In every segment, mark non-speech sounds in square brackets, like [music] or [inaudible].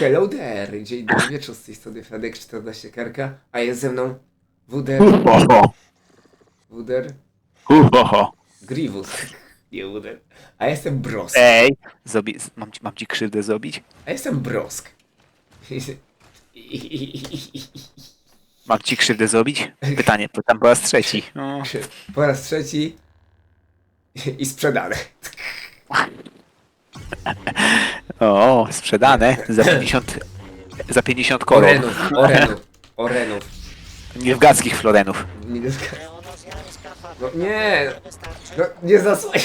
Hello there, dzień dobry wieczór z tej strony Fredek 14 Karka, a jest ze mną Wuder, Uhoho, Wuder, uhoho. Grievous, nie Wuder, a jestem Brosk, Ej, zrobi, mam, ci, mam ci krzywdę zrobić? a jestem Brosk. Mam ci krzywdę zrobić? Pytanie, pytam po raz trzeci. No. Po raz trzeci i sprzedane. O, sprzedane za [laughs] 50, za 50 koron. Orenów, orenów, orenów. Niewgackich florenów. Nie, no nie, no nie zasłaj.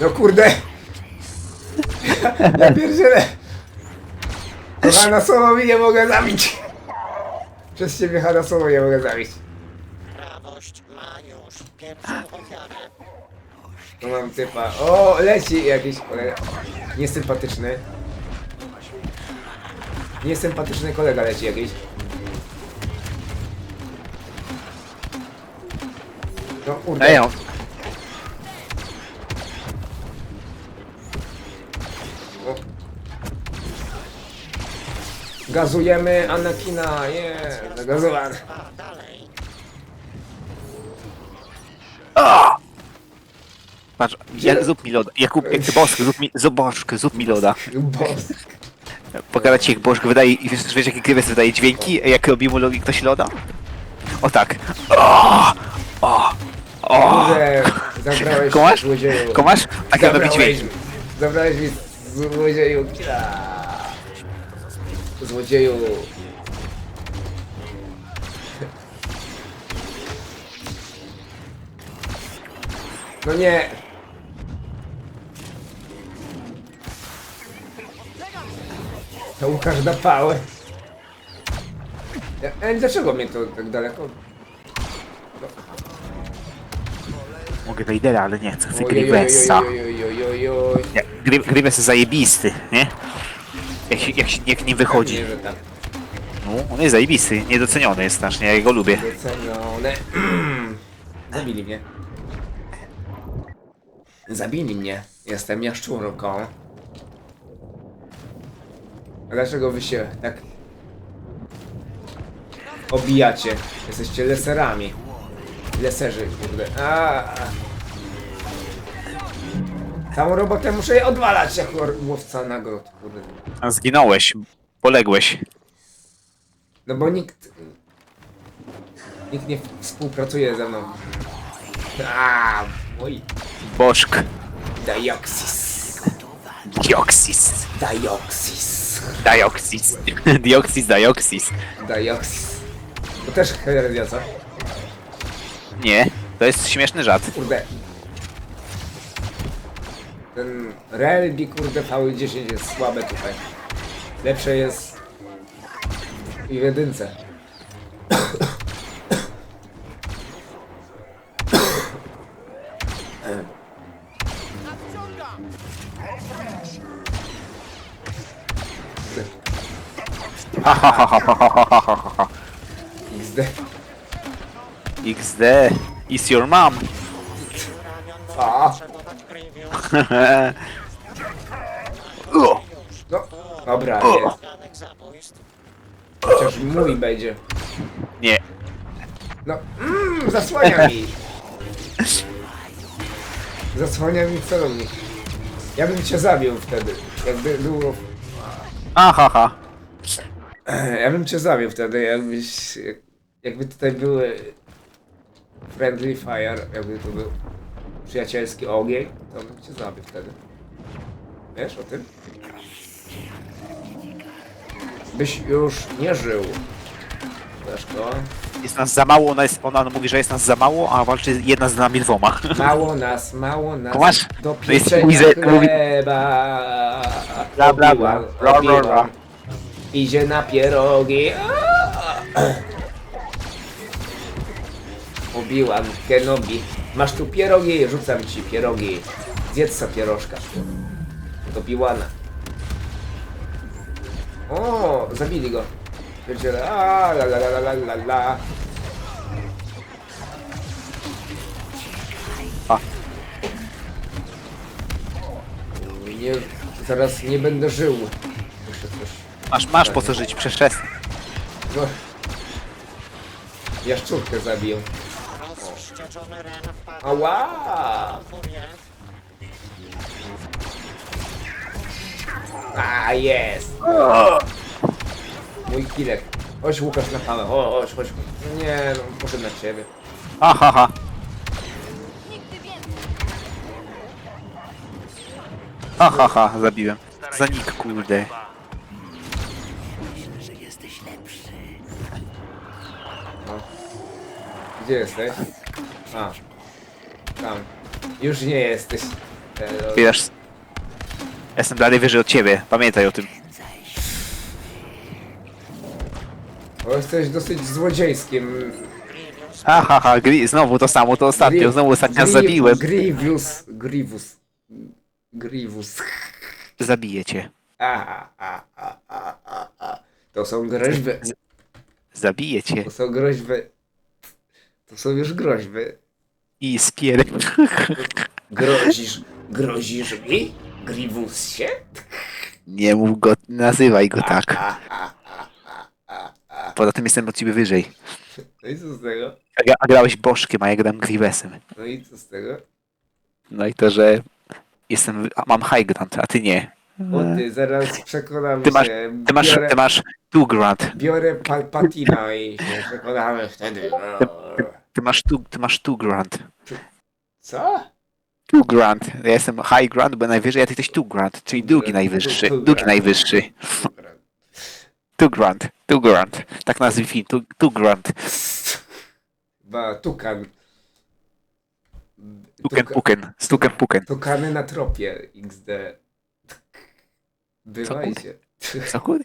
No kurde. [laughs] Ja pierdzielę. Hanna Solo mi nie mogę zabić. Przez ciebie Hanna Solo nie mogę zabić. No mam typa. O, leci jakiś kolega. Niesympatyczny. Niesympatyczny kolega leci jakiś. No kurde. Ej, on, O. Gazujemy Anakina, nie, zagazowany. A patrz, jak, zrób mi loda. Jakub, jak bosk, zrób mi, bożk, zrób mi loda. Boss. Pokażę ci jak bożk wydaje, i wiesz, wiesz jaki Grievous wydaje dźwięki, jak robi mu logi ktoś loda? O tak. O, o, o. Kurde, zabrałeś Komasz? złodzieju. Komasz? Tak jak robi Zabrałeś, dźwięk. zabrałeś mi złodzieju. Złodzieju. No nie. To Łukasz da pałę. Ja, e, dlaczego mnie to tak daleko? Mogę Vadera, ale nie chcę, chcę oj. Nie, jest zajebisty, nie? Jak się, jak się jak nie wychodzi. Że tak. No, on jest zajebisty, niedoceniony jest strasznie, ja go lubię. Docenione. [clears throat] Zabili mnie. Zabili mnie. Jestem jaszczurką. A dlaczego wy się tak obijacie? Jesteście leserami. Leserzy, kurde. A. Całą robotę muszę je odwalać jako łowca nagród, kurde. A zginąłeś, poległeś. No bo nikt... Nikt nie współpracuje ze mną. A, oj. Bożk. Dioxis. Dioksis. Dioxis. Dioksis. Dioksis, dioksis. Dioxis. [laughs] To też herezja, co? Nie, to jest śmieszny żart. Kurde. Ten Relbi, kurde, V10 jest słabe tutaj. Lepsze jest... I w jedynce. Ha, ha, ha, ha, ha, ha, ha, ha, ha. XD. XD. Is your mom. A. [laughs] O, No, dobra, jest. Chociaż mój będzie. Nie. No, mm, zasłania mi. [laughs] Zasłania mi celownik. Ja bym cię zabił wtedy. Jakby było... Aha, ha. Ja bym cię zabił wtedy, jakbyś... Jakby tutaj były... Friendly fire, jakby to był przyjacielski ogień, to bym cię zabił wtedy. Wiesz o tym? Byś już nie żył. Jest nas za mało, ona, jest, ona mówi, że jest nas za mało, a walczy jedna z nami dwoma. Mało nas, mało nas Kumasz? do To jest pieczenia chleba. Bla, bla, bla. Bla. Obi-Wan Idzie na pierogi. Obiłam Kenobi. Masz tu pierogi? Rzucam ci pierogi. Zjedz sa pierożka. Obi-Wana. O, zabili go. A la la la la la la la. A. Nie, zaraz nie będę żył. Muszę coś... Masz, masz po co żyć, przeszczęsny. No. Jaszczurkę zabiję. Ała! A, jest! Mój kilek. Chodź Łukasz na pałę, chodź, chodź, chodź. Nie, no, poszedł na ciebie. Aha, ha. Aha, ha, zabiłem. Zanik, kurde. Gdzie jesteś? A. Tam. Już nie jesteś. E, Wiesz, jestem dalej wyżej od ciebie, pamiętaj o tym. Bo jesteś dosyć złodziejskim. Grievous Ha, ha, ha, gri, znowu to samo, to ostatnio, Gri- znowu ostatnio Gri- zabiłem. Grievous. Grievous. Grievous. Zabiję cię. A, a, a, a, a, a. To są groźby. Zabiję cię. To są groźby. To są już groźby. I spier... [laughs] Grozisz. Grozisz mi? Grievousie? Nie mów go, nazywaj go tak. A, a. Poza tym jestem od ciebie wyżej. No i co z tego? A, gra- a grałeś Bożkiem, a ja gram Grivesem. No i co z tego? No i to, że jestem, a mam high ground, a ty nie. O ty, zaraz przekonamy Ty masz, się. ty masz, biorę, ty masz two grand. biorę Palpatina i się przekonamy wtedy. No. Ty masz two, ty masz two grand. Co? Two grand. Ja jestem high grand, bo najwyżej, a ty jesteś two grand, czyli drugi najwyższy. Drugi najwyższy. Grand, two grand. Tak nazwij film, grand. Chyba tukan. Tuken Tuka- puken, stuken puken. Tukany na tropie XD. Bywajcie. Co kurde?